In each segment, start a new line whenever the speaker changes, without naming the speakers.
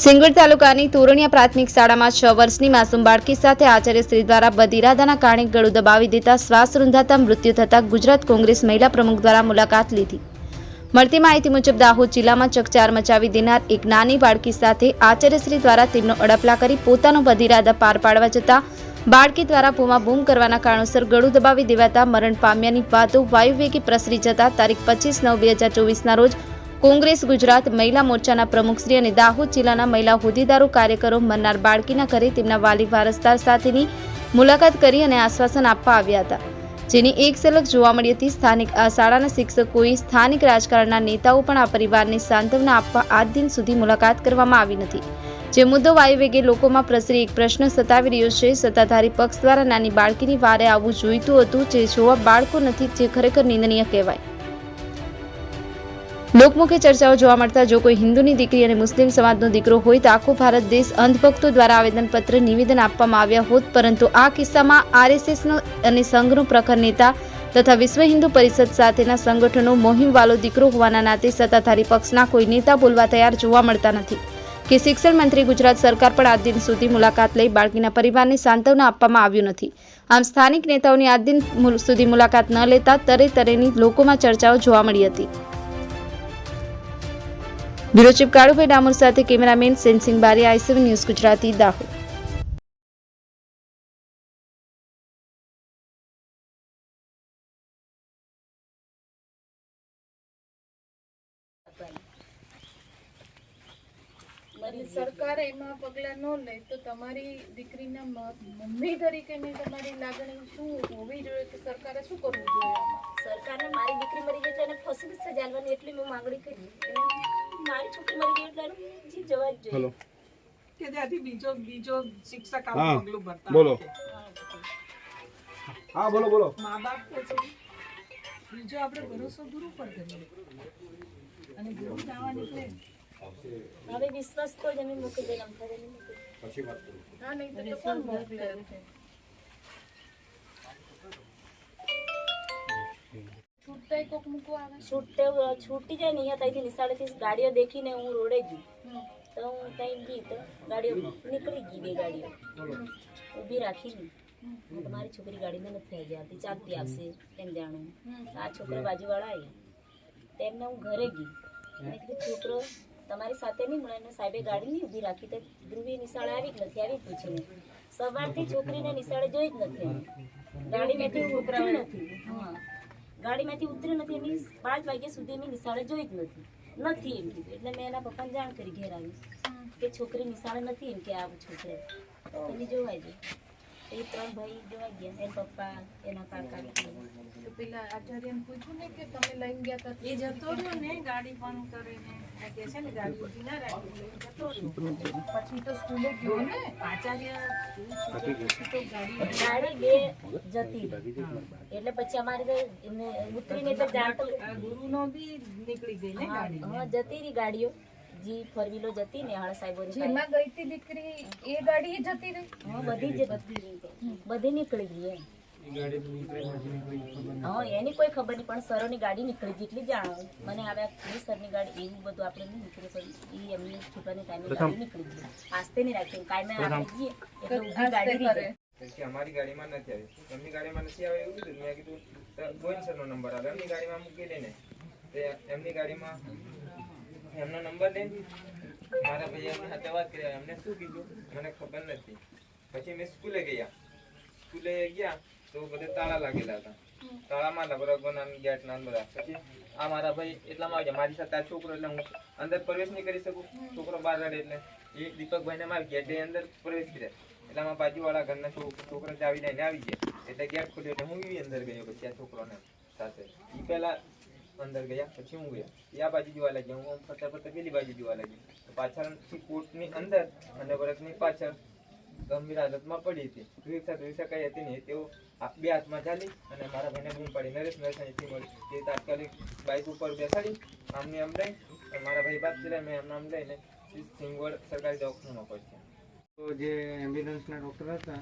સિંગડ તાલુકાની તોરણિયા પ્રાથમિક શાળામાં છ વર્ષની માસૂમ બાળકી સાથે આચાર્યશ્રી દ્વારા બદઇરાદાના કારણે ગળું દબાવી દેતા શ્વાસ રૂંધાતા મૃત્યુ થતા ગુજરાત કોંગ્રેસ મહિલા પ્રમુખ દ્વારા મુલાકાત લીધી. મળતી માહિતી મુજબ દાહોદ જિલ્લામાં ચકચાર મચાવી દેનાર એક નાની બાળકી સાથે આચાર્યશ્રી દ્વારા તેમનો અડપલા કરી પોતાનો બદિરાદા પાર પાડવા જતા બાળકી દ્વારા પૂમા બૂમ કરવાના કારણોસર ગળું દબાવી દેવાતા મરણ પામ્યાની વાતો વાયુવેગી પ્રસરી જતા તારીખ પચીસ નવ બે હજાર ચોવીસના રોજ કોંગ્રેસ, ગુજરાત મહિલા મોરચાના પ્રમુખશ્રી અને દાહોદ જિલ્લાના મહિલા હોદ્દેદારો, કાર્યકરો મરનાર બાળકીના ઘરે તેમના વાલી વારસદાર સાથેની મુલાકાત કરી અને આશ્વાસન આપવા આવ્યા હતા. જેની એક ઝલક જોવા મળી હતી. સ્થાનિક આ શાળાના શિક્ષકોએ સ્થાનિક રાજકારણના નેતાઓ પણ આ પરિવારને સાંત્વના આપવા આજ દિન સુધી મુલાકાત કરવામાં આવી નથી. જે મુદ્દો વાયુવેગે લોકોમાં પ્રસરી, એક પ્રશ્ન સતાવી રહ્યો છે. સત્તાધારી પક્ષ દ્વારા નાની બાળકીની વારે આવવું જોઈતું હતું. જે જોવા બાળકો નથી, જે ખરેખર નિંદનીય કહેવાય. લોકમુખે ચર્ચાઓ જોવા મળતા જો કોઈ હિન્દુની દીકરી અને મુસ્લિમ સમાજનો દીકરો હોય તો આખો ભારત દેશ અંધભક્તો દ્વારા આવેદનપત્ર નિવેદન આપવામાં આવ્યા હોત. પરંતુ આ કિસ્સામાં આરએસએસનો અને સંઘનો પ્રખર નેતા તથા વિશ્વ હિન્દુ પરિષદ સાથેના સંગઠનો મોહિમવાલો દીકરો હોવાના નાતે સત્તાધારી પક્ષના કોઈ નેતા બોલવા તૈયાર જોવા મળતા નથી. કે શિક્ષણ મંત્રી ગુજરાત સરકાર પણ આજ દિન સુધી મુલાકાત લઈ બાળકીના પરિવારને સાંત્વના આપવામાં આવ્યું નથી. આમ સ્થાનિક નેતાઓની આજ દિન સુધી મુલાકાત ન લેતા તરે તરેની લોકોમાં ચર્ચાઓ જોવા મળી હતી. બ્યુરો ચીફ કાળુભાઈ ડામોર સાથે કેમેરામેન સેનસિંગ બારી આઈ ન્યૂઝ ગુજરાતી દાહોદ.
સરકાર એમાં પગલાં ન લે તો તમારી દીકરીના મમ્મી તરીકેની તમારી લાગણી શું હોવી જોઈએ કે સરકારે શું કરવું જોઈએ?
સરકારને મારી દીકરી મરી ગઈ છે અને ફસવી સજાવવાની એટલી મેં માંગણી કરી. મારી છોકરી મરી ગઈ એટલે જીવ જવા જ જોઈએ.
કે ત્યાંથી બીજો બીજો શિક્ષક આવું પગલું ભરતા
બોલો. હા બોલો બોલો.
મા બાપ બીજો આપણે ભરોસો ગુરુ પર કરીએ અને ગુરુ જવા નીકળે.
હવે વિશ્વાસ તો જ અમે મૂકી દે પછી વાત કરું.
હા નહીં તો તો કોણ મોકલે છૂટતાય કોક મૂકવા આવે?
છૂટતે છૂટી જાય ને અહીંયા ત્યાંથી નિશાળેથી ગાડીઓ દેખીને હું રોડે ગઈ. તો હું ત્યાં ગઈ તો ગાડીઓ નીકળી ગઈ બે ગાડીઓ. ઊભી રાખી લી તમારી છોકરી ગાડીમાં નથી આવી જતી. ચાલતી આવશે એમ જાણું? આ છોકરો બાજુવાળા આવ્યા તેમને હું ઘરે ગઈ. અને કીધું છોકરો તમારી સાથે નહીં મળે. અને સાહેબે ગાડી નહીં ઊભી રાખી તો ધ્રુવી નિશાળે આવી જ નથી આવી પૂછીને સવારથી છોકરીને નિશાળે જોઈ જ નથી ગાડી ગાડીમાંથી છોકરા નથી હા. ગાડીમાંથી ઉતરી નથી એની પાંચ વાગ્યા સુધી એની નિશાળે જોઈ જ નથી. નથી એમ કીધું. એટલે મેં એના પપ્પાને જાણ કરી ઘેર આવી. કે છોકરી નિશાળે નથી એમ કે આ છોકરે. તો એની જોવાઈ ગઈ. એ ત્રણ ભાઈ જોવા ગયા. એના પપ્પા એના કાકા.
તો પેલા આચાર્યને પૂછ્યું ને કે તમે લઈને ગયા હતા
એ જતો રહ્યો ને ગાડી બંધ કરીને. એટલે
પછી તો સ્કૂલે ગયો ને
આચાર્ય ગાડી
ગાડી બે જતી એટલે પછી અમારે ઉતરીને એટલે જાણ
ગુરુનો બી નીકળી ગઈ ને
હા,
ગાડી
હા, જતી રહી ગાડીઓ જી ફોર વ્હીલો જતી ને હળ સાહેબોની પાસે.
જેમાં ગઈ હતી દીકરી એ ગાડી જતી રહી
હા બધી જ બધી નીકળી ગઈ એમ હા એની કોઈ ખબર નહીં પણ સરોની ગાડી નીકળી જેટલી એટલી જાણો. મને આવે એ સરની ગાડી એવું બધું આપણે નહીં નીકળી પડી એ એમની છૂટવાની ટાઈમે ગાડી નીકળી ગઈ. આસ્તે નહીં રાખી કાયમે આપણે જઈએ એટલે ઊભી ગાડી રહી
કે અમારી ગાડીમાં નથી આવી. એમની ગાડીમાં નથી આવે એવું કીધું. મેં કીધું ગોવિંદ સરનો નંબર આવે એમની ગાડીમાં મૂકી દે ને. એમની ગાડીમાં એમનો નંબર દે. મારા ભાઈ એમની સાથે વાત કરી એમને શું કીધું? મને ખબર નથી. પછી મેં સ્કૂલે ગયા. સ્કૂલે ગયા. તો બધે તાળા લાગેલા હતા. તાળામાં હતા બરાબર ગેટ ના બધા. આ મારા ભાઈ એટલામાં આવી મારી સાથે આ છોકરો એટલે હું અંદર પ્રવેશ નહીં કરી શકું. છોકરો બહાર રડે એટલે એ દીપકભાઈને મારી એટલે અંદર પ્રવેશ કર્યા. એટલામાં બાજુવાળા ઘરના છોકરા ચાવી લઈને આવી ગયા. એટલે ગેટ ખોલ્યો એટલે હું અંદર ગયો પછી આ છોકરાને સાથે. એ પહેલા અંદર ગયા, પછી હું ગયા. એ આ બાજુ જોવા લાગ્યા. હું આમ ફરતા ફરતા પેલી બાજુ જોવા લાગ્યો. તો પાછળથી કોર્ટની અંદર અને વરસની પાછળ ગંભીર હાલતમાં પડી હતી. રિક્ષા રિક્ષા કઈ હતી નહીં. તેઓ બે હાથમાં ચાલી અને મારા ભાઈને બૂમ પાડી. નરેશ નરેશ અહીંથી મળી. તે તાત્કાલિક બાઇક ઉપર બેસાડી આમને આમ લઈ અને મારા ભાઈ બાદ ચલાય મેં એમને આમ લઈને સિંગવડ સરકારી દવાખાનામાં પહોંચ્યા
તો જે એમ્બ્યુલન્સના ડૉક્ટર હતા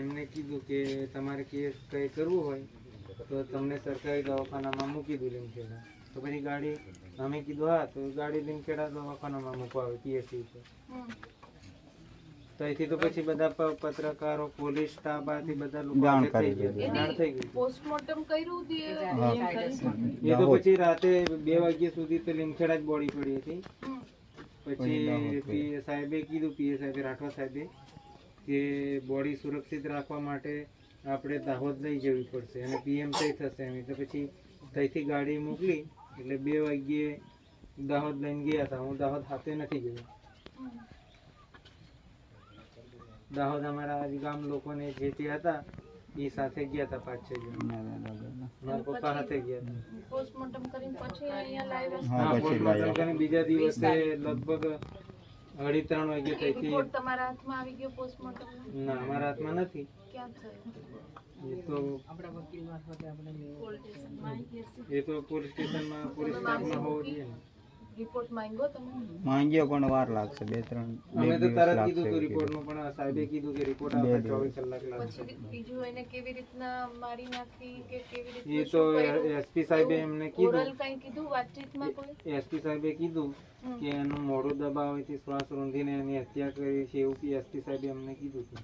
એમને કીધું કે તમારે કેસ કંઈ કરવું હોય તો તમને સરકારી દવાખાનામાં મૂકી દઉં લીમખેડા. તો પછી ગાડી અમે કીધું હા તો ગાડી લીમખેડા દવાખાનામાં મૂકવા આવે પીએસસી છે. તો અહીંથી તો પછી બધા પત્રકારો પોલીસ સ્ટાફ આથી બધા થઈ ગયા. જાણ થઈ ગઈ.
પોસ્ટમોર્ટમ કર્યું
એ તો પછી રાતે બે વાગ્યા સુધી તો લીમખેડા જ બોડી પડી હતી. પછી પી સાહેબે કીધું પીએ સાહેબે રાઠવા સાહેબે કે બોડી સુરક્ષિત રાખવા માટે આપણે દાહોદ લઈ જવી પડશે અને પીએમ થઈ થશે. એમ એટલે પછી ત્યાંથી ગાડી મોકલી એટલે બે વાગ્યે દાહોદ લઈને ગયા હતા. હું દાહોદ હાથે નથી ગયો. દાહોદ અમારા ગામ લોકોને જે તે હતા એ સાથે ગયા હતા પાંચ છ જણ. મારા પપ્પા સાથે ગયા હતા.
પોસ્ટમોર્ટમ કરીને પછી અહીંયા લાવ્યા
પોસ્ટમોર્ટમ કરીને બીજા દિવસે લગભગ અઢી ત્રણ વાગે
થઈ તમારા હાથમાં આવી ગયો પોસ્ટમોર્ટમ
ના અમારા હાથમાં નથી.
ક્યાં થયું?
એ તો એ તો પોલીસ સ્ટેશનમાં પોલીસ સ્ટાફમાં હોવો જોઈએ
રિપોર્ટ માંગ્યો તમે
માંગ્યો પણ વાર લાગશે. બે ત્રણ
અમે તો તરત કીધું હતું રિપોર્ટમાં પણ સાહેબે કીધું કે રિપોર્ટ આવતા ચોવીસ કલાક લાગશે.
પછી બીજું એને કેવી રીતના મારી નાખી કે કેવી
એ તો એસપી સાહેબે એમને કીધું.
ઓરલ કઈ કીધું વાતચીતમાં કોઈ?
એસપી સાહેબે કીધું કે એનું મોઢું દબાવવાથી શ્વાસ રૂંધીને એની હત્યા કરી છે એવું એસપી સાહેબે એમને કીધું હતું.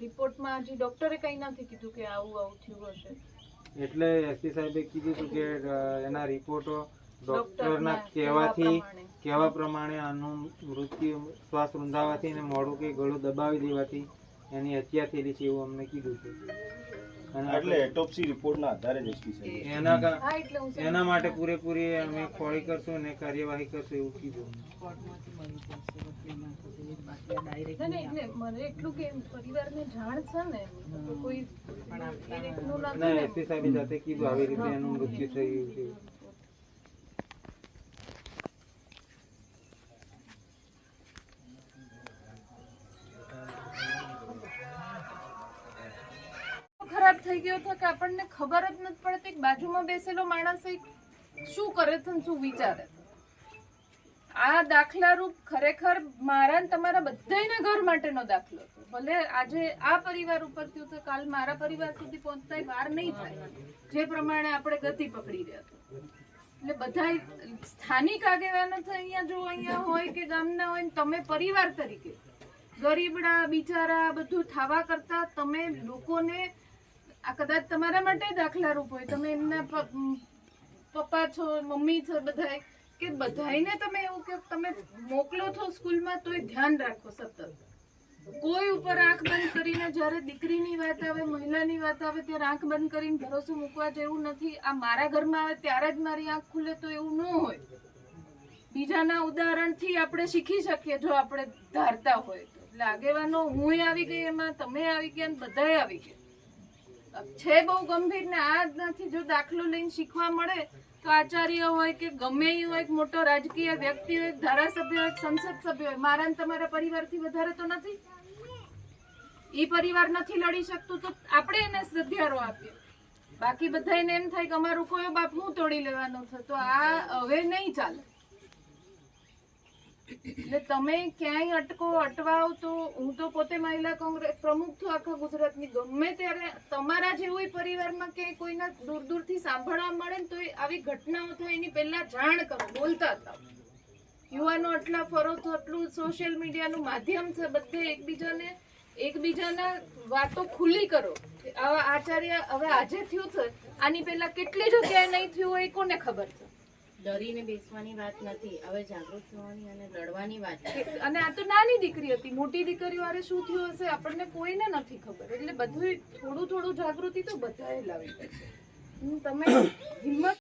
રિપોર્ટમાં હજી ડોક્ટરે કઈ નથી કીધું કે આવું આવું થયું હશે?
એટલે એસપી સાહેબે કીધું હતું કે એના રિપોર્ટો ડોક્ટરના
ડોક્ટરના
કહેવાથી. કહેવા પ્રમાણે આનું મૃત્યુ શ્વાસ રૂંધાવાથી અને મોઢું કે ગળું દબાવી દેવાથી એની હત્યા થયેલી છે એવું અમને કીધું છે. અને
એટલે એટોપ્સી રિપોર્ટના આધારે જ
એના એના માટે પૂરેપૂરી અમે ખોળી કરશું અને કાર્યવાહી કરશું એવું કીધું
ના, ના, ને
ના
ને.
એસપી સાહેબે જાતે કીધું આવી રીતે એનું મૃત્યુ થયું છે.
થઈ ગયો હતો કે આપણને ખબર જ નથી પડતી બાજુમાં બેસેલો માણસ શું કરે શું વિચારે આ દાખલા રૂપ ખરેખર મારા ને તમારા બધા ઘર માટેનો દાખલો હતો. ભલે આજે આ પરિવાર ઉપર થયું તો કાલ મારા પરિવાર સુધી પહોંચતા વાર નહીં થાય, જે પ્રમાણે આપણે ગતિ પકડી રહ્યા હતા. એટલે બધા સ્થાનિક આગેવાનો અહીંયા જો અહીંયા હોય કે ગામના હોય ને તમે પરિવાર તરીકે ગરીબડા, બિચારા, બધું થવા કરતા તમે લોકોને આ કદાચ તમારા માટે દાખલારૂપ હોય. તમે એમના પપ્પા છો, મમ્મી છો બધાય કે બધાયને તમે એવું કે તમે મોકલો છો સ્કૂલમાં તોય ધ્યાન રાખો સતત. કોઈ ઉપર આંખ બંધ કરીને જ્યારે દીકરીની વાત આવે, મહિલાની વાત આવે, ત્યારે આંખ બંધ કરીને ભરોસો મૂકવા જેવું નથી. આ મારા ઘરમાં આવે ત્યારે જ મારી આંખ ખુલે તો એવું ન હોય. બીજાના ઉદાહરણથી આપણે શીખી શકીએ જો આપણે ધારતા હોય તો. એટલે આગેવાનો, હું આવી ગઈ એમાં, તમે આવી ગયા બધાય આવી ગયા. છે બહુ ગંભીર ને આ નથી જો દાખલો લઈને શીખવા મળે તો આચાર્ય હોય કે ગમે એ હોય મોટો રાજકીય વ્યક્તિ હોય ધારાસભ્ય હોય સંસદ સભ્ય હોય, મારા તમારા પરિવારથી વધારે તો નથી? ઈ પરિવાર નથી લડી શકતું, તો આપણે એને સધિયારો આપીએ. બાકી બધાને એમ થાય કે અમારું કોઈ બાપ હું તોડી લેવાનો છે? તો આ હવે નહીં ચાલે. એટલે તમે ક્યાંય અટકો, અટવાઓ તો હું તો પોતે મહિલા કોંગ્રેસ પ્રમુખ છું આખા ગુજરાતની. ગમે ત્યારે તમારા જેવું પરિવારમાં કે કોઈના દૂર દૂરથી સાંભળવા મળે ને તો આવી ઘટનાઓ થાય, એની પહેલા જાણ કરો, બોલતા થાવ યુવાનો આટલા ફરો તો આટલું સોશિયલ મીડિયાનું માધ્યમ છે, બધે એકબીજાને, એકબીજાના વાતો ખુલ્લી કરો. આવા આચાર્ય હવે આજે થયું છે, આની પહેલા કેટલી જગ્યાએ નહીં થયું હોય કોને ખબર છે?
ડરીને બેસવાની વાત નથી હવે જાગૃત થવાની અને લડવાની વાત છે
અને આ તો નાની દીકરી હતી મોટી દીકરીઓ વારે શું થયું હશે આપણને કોઈને નથી ખબર એટલે બધું થોડું થોડું જાગૃતિ તો બધાએ લાવી પડશે. તમે હિંમત